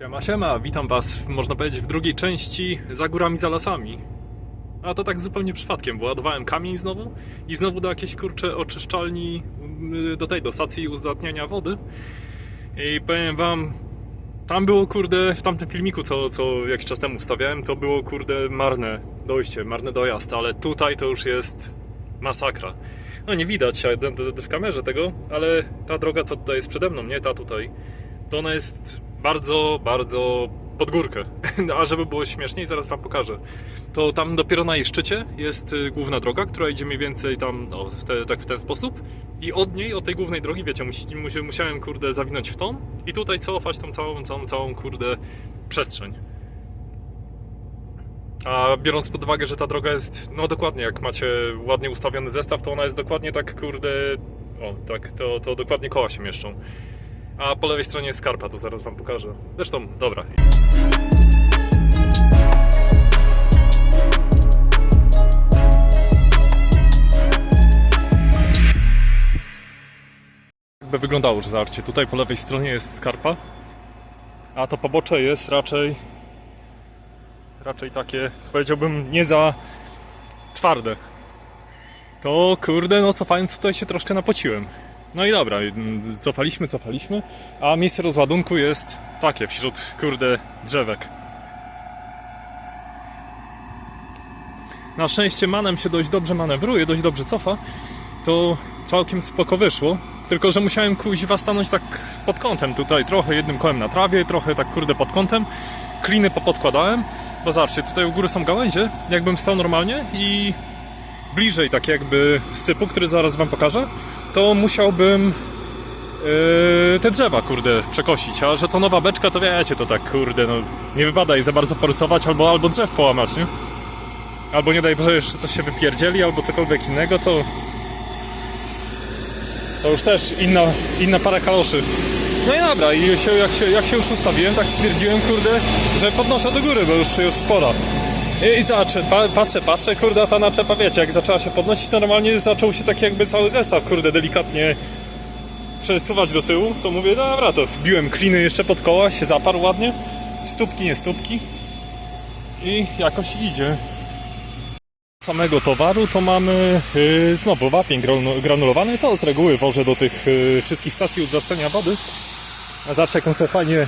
Siema, siema, witam was, można powiedzieć, w drugiej części Za górami, za lasami. A to tak zupełnie przypadkiem, bo ładowałem kamień znowu i znowu do jakiejś, kurcze, oczyszczalni, y, do tej, do stacji uzdatniania wody. I powiem wam, tam było, kurde, w tamtym filmiku, co, co jakiś czas temu wstawiałem, to było, kurde, marne dojście, marny dojazd, ale tutaj to już jest masakra. No nie widać w kamerze tego, ale ta droga, co tutaj jest przede mną, nie ta tutaj, to ona jest bardzo, bardzo pod górkę. A żeby było śmieszniej, zaraz wam pokażę. To tam dopiero na jej szczycie jest y, główna droga, która idzie mniej więcej tam, no, w te, tak w ten sposób. I od niej, od tej głównej drogi, wiecie, musi, musi, musiałem, kurde, zawinąć w tą i tutaj cofać tą całą, całą, całą, kurde, przestrzeń. A biorąc pod uwagę, że ta droga jest, no dokładnie, jak macie ładnie ustawiony zestaw, to ona jest dokładnie tak, kurde, o, tak, to, to dokładnie koła się mieszczą. A po lewej stronie jest skarpa, to zaraz wam pokażę. Zresztą, dobra. Jakby wyglądało już zaarcie. Tutaj po lewej stronie jest skarpa, a to pobocze jest raczej raczej takie, powiedziałbym, nie za twarde. To kurde, no cofając tutaj się troszkę napociłem. No i dobra, mm, cofaliśmy, cofaliśmy, a miejsce rozładunku jest takie, wśród kurde drzewek. Na szczęście manem się dość dobrze manewruje, dość dobrze cofa, to całkiem spoko wyszło. Tylko, że musiałem kuźwa stanąć tak pod kątem tutaj, trochę jednym kołem na trawie, trochę tak kurde pod kątem. Kliny popodkładałem, bo zobaczcie, tutaj u góry są gałęzie, jakbym stał normalnie i bliżej tak jakby sypu, który zaraz wam pokażę, to musiałbym yy, te drzewa, kurde, przekosić, a że to nowa beczka, to wiecie, to tak, kurde, no nie wypada jej za bardzo porysować albo, albo drzew połamać, nie? Albo nie daj Boże jeszcze coś się wypierdzieli, albo cokolwiek innego, to to już też inna, inna para kaloszy. No i dobra, i się, jak, się, jak się już ustawiłem, tak stwierdziłem, kurde, że podnoszę do góry, bo już już spora. I, i zobaczę, pa, patrzę, patrzę, kurde, ta naczepa, wiecie, jak zaczęła się podnosić, to normalnie zaczął się tak jakby cały zestaw, kurde, delikatnie przesuwać do tyłu, to mówię, dobra, to wbiłem kliny jeszcze pod koła, się zaparł ładnie, stópki, nie stópki i jakoś idzie samego towaru to mamy yy, znowu wapień granu- granulowany. To z reguły wożę do tych yy, wszystkich stacji udzastania wody. A zawsze jak on sobie fajnie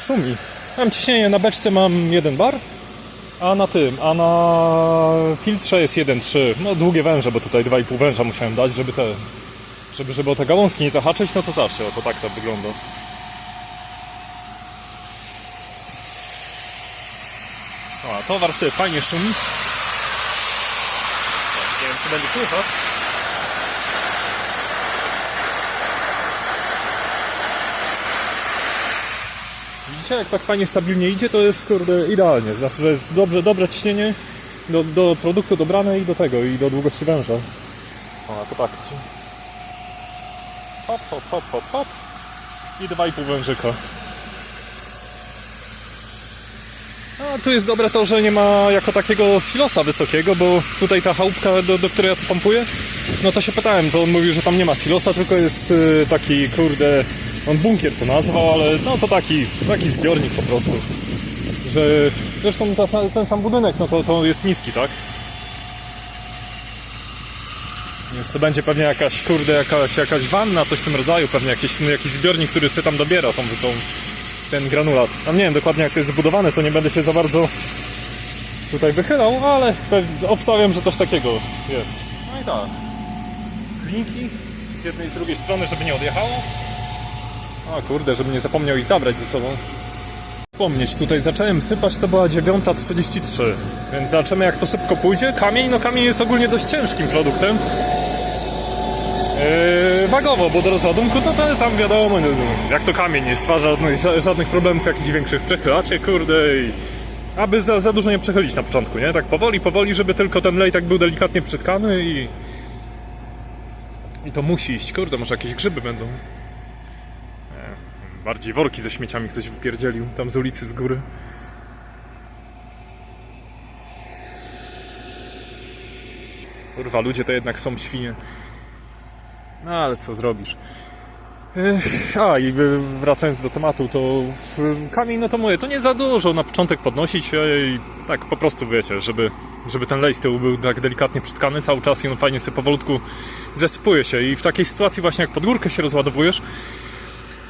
szumi. Mam ciśnienie na beczce mam 1 bar, a na tym, a na filtrze jest 1,3. No długie węże, bo tutaj 2,5 węża musiałem dać, żeby te, żeby, żeby o te gałązki nie zahaczyć, no to zawsze, to tak to wygląda. A towar sobie fajnie szumi. Nie wiem, czy będzie słychać. Jak tak fajnie stabilnie idzie, to jest kurde idealnie. Znaczy, że jest dobrze, dobre ciśnienie do, do produktu dobrane i do tego, i do długości węża. O, to tak. Hop, hop, hop, hop, hop. I 2,5 wężyka. A tu jest dobre to, że nie ma jako takiego silosa wysokiego, bo tutaj ta chałupka, do, do której ja to pompuję, no to się pytałem, to on mówił, że tam nie ma silosa, tylko jest y, taki, kurde, on bunkier to nazwał, ale no to taki, taki zbiornik po prostu. Że zresztą ta, ten sam budynek, no to, to jest niski, tak? Więc to będzie pewnie jakaś, kurde, jakaś, jakaś wanna, coś w tym rodzaju, pewnie jakiś, no, jakiś zbiornik, który sobie tam dobiera tą, tą, ten granulat. Tam nie wiem dokładnie jak to jest zbudowane, to nie będę się za bardzo tutaj wychylał, ale obstawiam, że coś takiego jest. No i tak. Klinki z jednej i z drugiej strony, żeby nie odjechało. A kurde, żeby nie zapomniał ich zabrać ze sobą. Wspomnieć, tutaj zacząłem sypać, to była 9.33, więc zobaczymy jak to szybko pójdzie. Kamień, no kamień jest ogólnie dość ciężkim produktem. Yy, wagowo, bo do rozładunku no to tam wiadomo, no, no, jak to kamień nie stwarza żadnych, ża- żadnych problemów jakichś większych. Przechylacie, kurde i... Aby za, za dużo nie przechylić na początku, nie? Tak powoli, powoli, żeby tylko ten lej tak był delikatnie przytkany i... I to musi iść. Kurde, może jakieś grzyby będą. Bardziej worki ze śmieciami ktoś wypierdzielił, tam z ulicy, z góry. Kurwa, ludzie to jednak są świnie. No ale co zrobisz? A i wracając do tematu, to y, kamień, no to mówię, to nie za dużo na początek podnosić i tak po prostu wiecie, żeby, żeby ten lej z tyłu był tak delikatnie przytkany cały czas i on fajnie sobie powolutku zesypuje się i w takiej sytuacji właśnie jak pod górkę się rozładowujesz,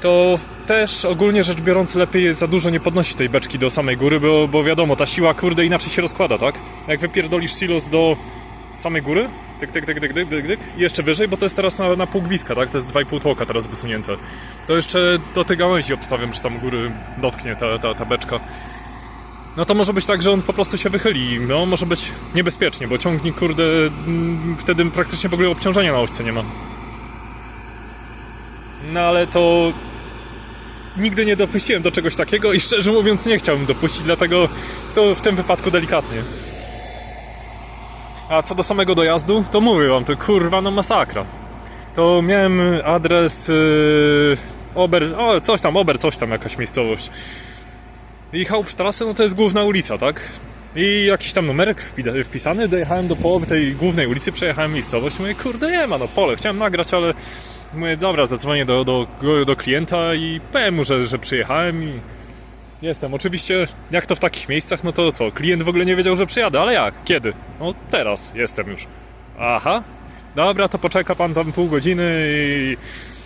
to też ogólnie rzecz biorąc lepiej za dużo nie podnosić tej beczki do samej góry, bo, bo wiadomo, ta siła kurde inaczej się rozkłada, tak? Jak wypierdolisz silos do samej góry, tyk, tyk, tyk, tyk, tyk, tyk, tyk, i jeszcze wyżej, bo to jest teraz na, na pół gwizdka, tak? To jest 2,5 tłoka teraz wysunięte. To jeszcze do tej gałęzi obstawiam, że tam góry dotknie ta, ta, ta beczka. No to może być tak, że on po prostu się wychyli. No może być niebezpiecznie, bo ciągnik, kurde, mm, wtedy praktycznie w ogóle obciążenia na ośce nie ma. No ale to nigdy nie dopuściłem do czegoś takiego i szczerze mówiąc nie chciałbym dopuścić, dlatego to w tym wypadku delikatnie. A co do samego dojazdu, to mówię wam, to kurwa no masakra. To miałem adres yy, Ober, o coś tam, Ober, coś tam, jakaś miejscowość. I Hauptstrasse, no to jest główna ulica, tak? I jakiś tam numerek wpi- wpisany, dojechałem do połowy tej głównej ulicy, przejechałem miejscowość, mówię, kurde nie ma, no pole, chciałem nagrać, ale mówię, dobra, zadzwonię do, do, do klienta i powiem mu, że, że przyjechałem i Jestem. Oczywiście, jak to w takich miejscach, no to co? Klient w ogóle nie wiedział, że przyjadę, ale jak? Kiedy? No teraz jestem już. Aha. Dobra, to poczeka pan tam pół godziny i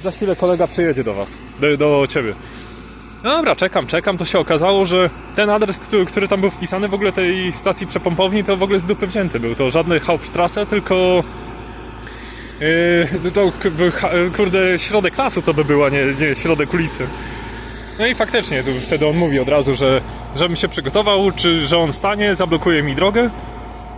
za chwilę kolega przyjedzie do was. Do, do ciebie. Dobra, czekam, czekam. To się okazało, że ten adres, który, który tam był wpisany w ogóle tej stacji przepompowni, to w ogóle z dupy wzięty był. To żadny Hauptstrasse, tylko... Yy, to by- ha- kurde, środek lasu to by była, nie, nie środek ulicy. No i faktycznie, tu wtedy on mówi od razu, że żebym się przygotował, czy że on stanie, zablokuje mi drogę,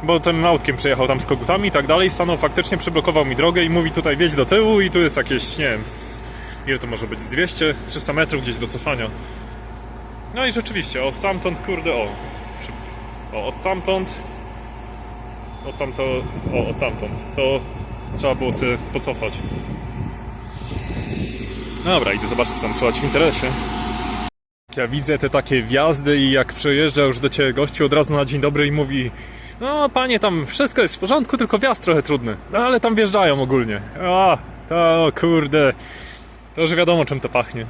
bo tym autkiem przejechał tam z kogutami i tak dalej, stanął faktycznie, przyblokował mi drogę i mówi tutaj wjedź do tyłu i tu jest jakieś, nie wiem, z, ile to może być, z 200, 300 metrów gdzieś do cofania. No i rzeczywiście, od tamtąd, kurde, o, przy, o od tamtąd, od tamto, o, od tamtąd, to trzeba było sobie pocofać. Dobra, idę zobaczyć, co tam słychać w interesie. Ja widzę te takie wjazdy i jak przyjeżdża już do ciebie gościu od razu na dzień dobry i mówi no panie, tam wszystko jest w porządku, tylko wjazd trochę trudny. No ale tam wjeżdżają ogólnie. A, to kurde. To już wiadomo czym to pachnie.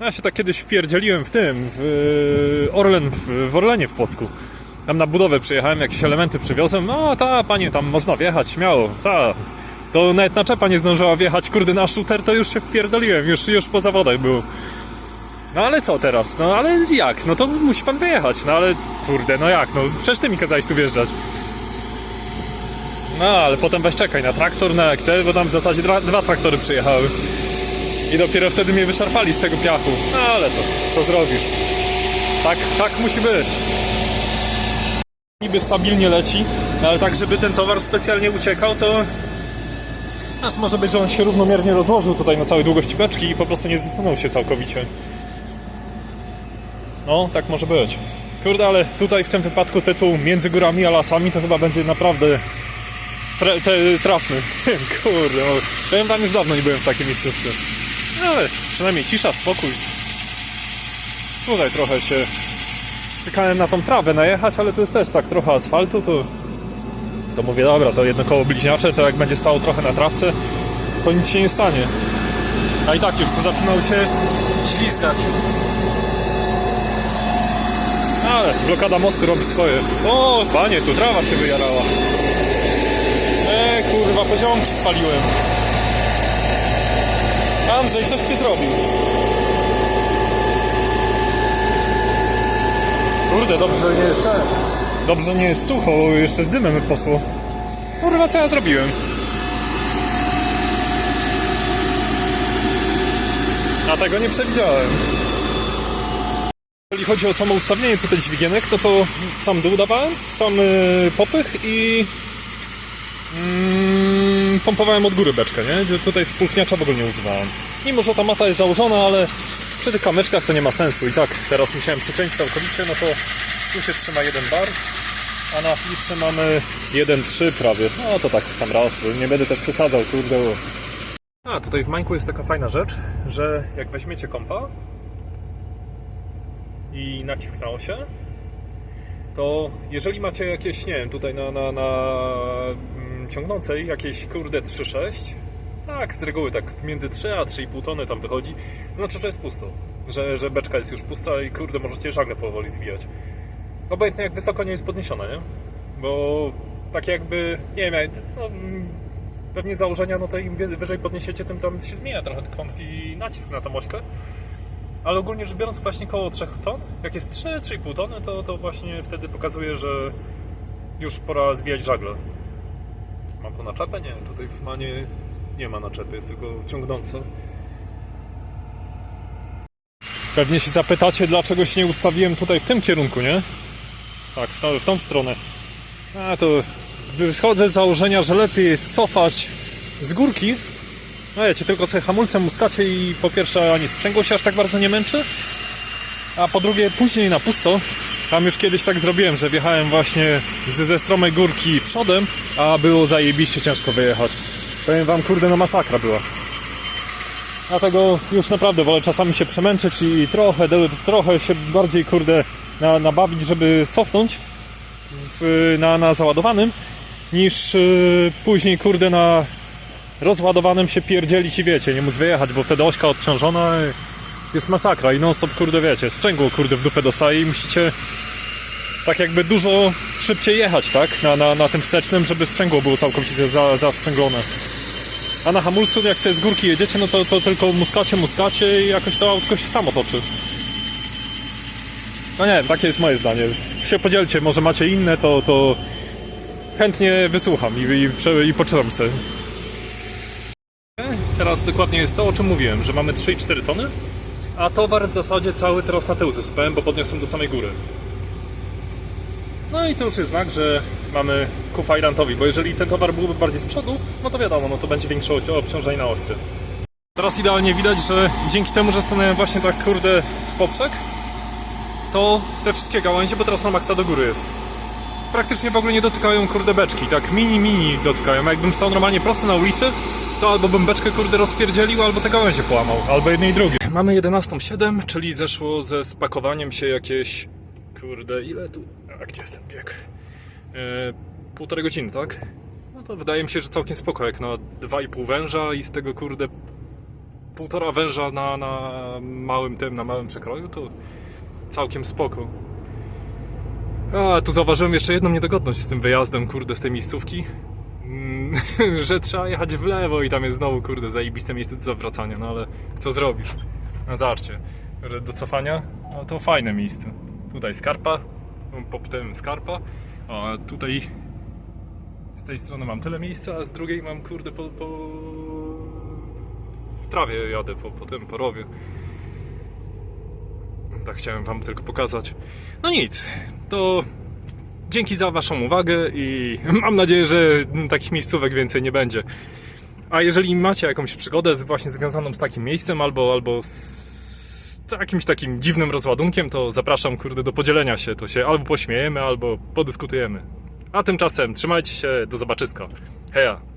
Ja się tak kiedyś wpierdzieliłem w tym, w Orlen, w Orlenie w Płocku. Tam na budowę przyjechałem, jakieś elementy przywiozłem. No ta, panie, tam można wjechać, śmiało, ta. To nawet naczepa nie zdążyła wjechać, kurde, na shooter to już się wpierdoliłem, już, już po zawodach był. No ale co teraz? No ale jak? No to musi pan wyjechać. No ale kurde, no jak? No przecież ty mi kazałeś tu wjeżdżać. No ale potem weź czekaj na traktor, na jak te, bo tam w zasadzie dwa, dwa traktory przyjechały. I dopiero wtedy mnie wyszarpali z tego piachu. No ale to, co zrobisz? Tak, tak musi być. Niby stabilnie leci, no ale tak, żeby ten towar specjalnie uciekał, to aż może być, że on się równomiernie rozłożył tutaj na całej długości beczki i po prostu nie zsunął się całkowicie. No, tak może być. Kurde, ale tutaj w tym wypadku tytuł między górami a lasami to chyba będzie naprawdę tra- te- trafny. Kurde, no, powiem wam już dawno nie byłem w takiej miejscówce. No, ale przynajmniej cisza, spokój. Tutaj trochę się cykałem na tą trawę najechać, ale tu jest też tak trochę asfaltu, to to mówię, dobra, to jedno koło bliźniacze, to jak będzie stało trochę na trawce, to nic się nie stanie. A i tak już tu zaczynał się ślizgać. Ale blokada mostu robi swoje. O, panie, tu trawa się wyjarała. E, kurwa, poziomki spaliłem. Andrzej, coś ty zrobił? Kurde, dobrze nie jest ten. Dobrze nie jest sucho, jeszcze z dymem poszło. Kurwa, co ja zrobiłem? A tego nie przewidziałem. Jeżeli chodzi o samo ustawienie tutaj dźwigienek, no to sam dół dawałem, sam y, popych i mm, pompowałem od góry beczkę, nie? Tutaj spłuchniacza w ogóle nie używałem. Mimo, że ta mata jest założona, ale przy tych kamyczkach to nie ma sensu. I tak, teraz musiałem przyciąć całkowicie, no to tu się trzyma jeden bar, a na filtrze mamy 1,3 prawie. No to tak sam raz, nie będę też przesadzał, kurde. A, tutaj w Mańku jest taka fajna rzecz, że jak weźmiecie kompa i nacisk na osie, to jeżeli macie jakieś, nie wiem, tutaj na, na, na mm, ciągnącej jakieś kurde 3.6, Tak, z reguły tak między 3 a 3,5 tony tam wychodzi. To znaczy, że jest pusto. Że, że beczka jest już pusta i kurde, możecie żagle powoli zwijać. Obojętnie jak wysoko nie jest podniesiona, nie? Bo tak jakby, nie wiem, no, pewnie założenia, no to im wyżej podniesiecie, tym tam się zmienia trochę kąt i nacisk na tą ośkę. Ale ogólnie rzecz biorąc właśnie koło 3 ton, jak jest 3-3,5 tony, to, to właśnie wtedy pokazuje, że już pora zwijać żagle. Mam to naczepę? Nie, tutaj w Manie nie ma naczepy, jest tylko ciągnące. Pewnie się zapytacie, dlaczego się nie ustawiłem tutaj w tym kierunku, nie? Tak, w, tą- w tą stronę. A to wychodzę z założenia, że lepiej jest cofać z górki. No wiecie, tylko sobie hamulcem muskacie i po pierwsze ani sprzęgło się aż tak bardzo nie męczy, a po drugie później na pusto. Tam już kiedyś tak zrobiłem, że wjechałem właśnie ze, ze stromej górki przodem, a było zajebiście ciężko wyjechać. Powiem wam, kurde, no masakra była. Dlatego już naprawdę wolę czasami się przemęczyć i trochę, trochę się bardziej, kurde, na, nabawić, żeby cofnąć w, na, na załadowanym, niż yy, później, kurde, na rozładowanym się pierdzielić i wiecie, nie móc wyjechać, bo wtedy ośka odciążona y, jest masakra i non stop, kurde, wiecie, sprzęgło, kurde, w dupę dostaje i musicie tak jakby dużo szybciej jechać, tak, na, na, na tym wstecznym, żeby sprzęgło było całkowicie za, zasprzęglone. A na hamulcu, jak sobie z górki jedziecie, no to, to tylko muskacie, muskacie i jakoś to autko się samo toczy. No nie wiem, takie jest moje zdanie. Się podzielcie, może macie inne, to, to chętnie wysłucham i, i, i poczytam sobie. Teraz dokładnie jest to, o czym mówiłem, że mamy 3,4 tony, a towar w zasadzie cały teraz na tył zespałem, bo podniosłem do samej góry. No i to już jest znak, że mamy ku fajrantowi, bo jeżeli ten towar byłby bardziej z przodu, no to wiadomo, no to będzie większe obci- obciążenie na osce. Teraz idealnie widać, że dzięki temu, że stanąłem właśnie tak kurde w poprzek, to te wszystkie gałęzie, bo teraz na maksa do góry jest. Praktycznie w ogóle nie dotykają kurde beczki, tak mini mini dotykają. A jakbym stał normalnie prosto na ulicy, to albo bym beczkę kurde rozpierdzielił, albo te gałęzie połamał, albo jednej i drugiej. Mamy 11.07, czyli zeszło ze spakowaniem się jakieś kurde, ile tu, a gdzie jest ten bieg? E, półtorej godziny, tak? No to wydaje mi się, że całkiem spoko, jak na 2,5 węża i z tego kurde półtora węża na, na małym tym, na małym przekroju, to całkiem spoko. A, tu zauważyłem jeszcze jedną niedogodność z tym wyjazdem, kurde, z tej miejscówki. Mm, że trzeba jechać w lewo i tam jest znowu, kurde, zajebiste miejsce do zawracania, no ale co zrobisz? No zobaczcie, do cofania, no to fajne miejsce. Tutaj skarpa, po tym skarpa, a tutaj z tej strony mam tyle miejsca, a z drugiej mam, kurde, po, po... w trawie jadę, po, po tym, po rowie. Tak chciałem wam tylko pokazać. No nic, to dzięki za waszą uwagę i mam nadzieję, że takich miejscówek więcej nie będzie. A jeżeli macie jakąś przygodę właśnie związaną z takim miejscem albo, albo z jakimś takim dziwnym rozładunkiem, to zapraszam kurde do podzielenia się. To się albo pośmiejemy, albo podyskutujemy. A tymczasem trzymajcie się, do zobaczyska. Heja!